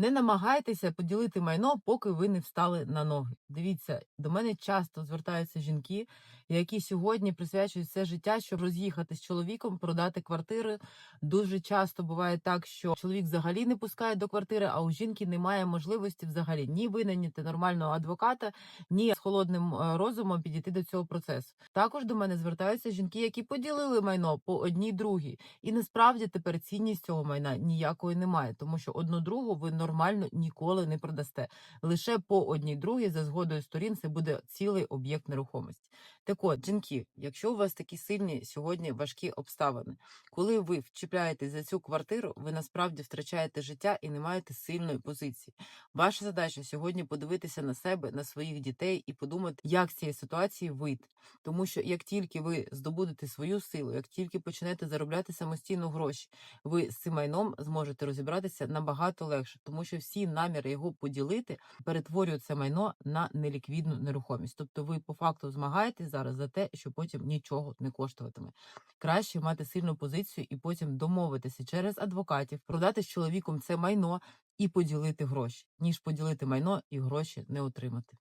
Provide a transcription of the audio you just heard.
Не намагайтеся поділити майно, поки ви не встали на ноги. Дивіться, до мене часто звертаються жінки, які сьогодні присвячують все життя, щоб роз'їхати з чоловіком, продати квартири. Дуже часто буває так, що чоловік взагалі не пускає до квартири, а у жінки немає можливості взагалі ні винайняти нормального адвоката, ні з холодним е, розумом підійти до цього процесу. Також до мене звертаються жінки, які поділили майно по одній другій, і насправді тепер цінність цього майна ніякої немає, тому що одну другу ви нормально ніколи не продасте. Лише по одній другій за згодою сторін це буде цілий об'єкт нерухомості. Так от, жінки, якщо у вас такі сильні сьогодні важкі обставини, коли ви вчіпляєтесь за цю квартиру, ви насправді втрачаєте життя і не маєте сильної позиції. Ваша задача сьогодні подивитися на себе, на своїх дітей і подумати, як з цієї ситуації вийти. Тому що як тільки ви здобудете свою силу, як тільки почнете заробляти самостійно гроші, ви з цим майном зможете розібратися набагато легше, тому що всі наміри його поділити перетворюють це майно на неліквідну нерухомість. Тобто ви по факту змагаєтесь зараз за те, що потім нічого не коштуватиме. Краще мати сильну позицію і потім домовитися через адвокатів, продати з чоловіком це майно і поділити гроші, ніж поділити майно і гроші не отримати.